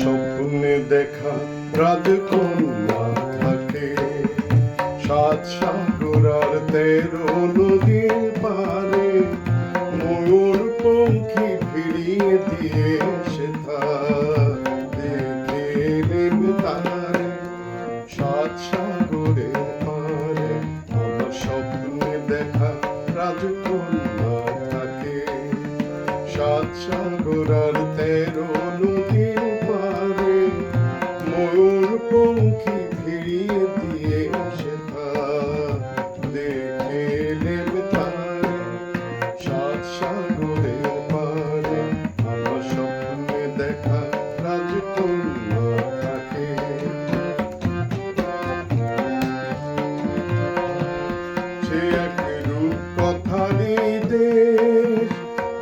স্বপ্নে দেখা রাজকন্যা থাকে। সাত সাগর আর তেরো নদীর পারে। ময়ূর পঙ্খী ফিরিয়ে দিয়ে সে তারে। সাত সাগরের পারে আমার স্বপ্নে দেখা সাত সাগর আর তেরো নদীর পারে ময়ূর পঙ্খী ফিরিয়ে দিয়ে সে দেখে নেবে তারে। সাগরের পারে আমার স্বপ্নে দেখা রাজকন্যা দেশ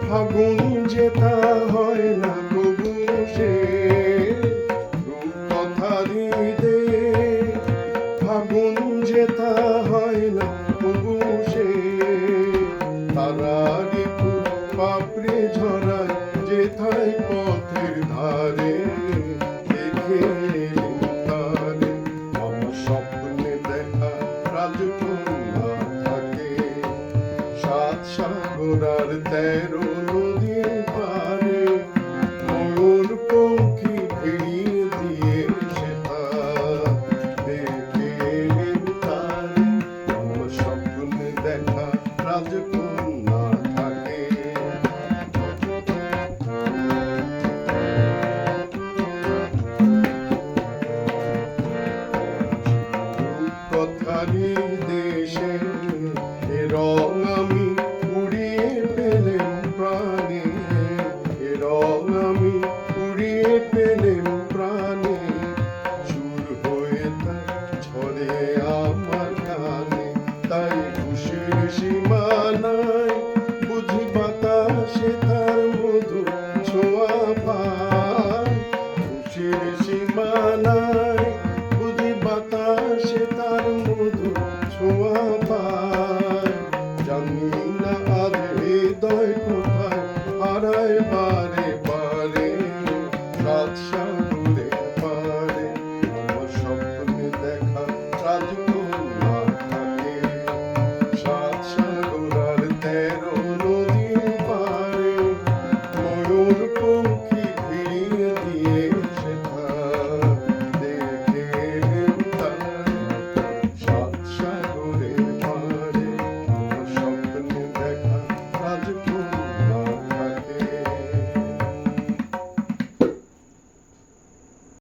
ফাগুন যেতা হয় না কবু সে রূপ কথারই দেশ ফাগুন যেতা হয় না কবু সে তারারি পাপড়ি ঝরায় যেথায় পথের ধারে, দেখে তারে। আমার স্বপ্নে দেখা রাজকন্যা আর তেরো নদীর পারে ময়ূর পঙ্খী ফিরিয়ে দিয়ে সেটা দেখে দেশে রং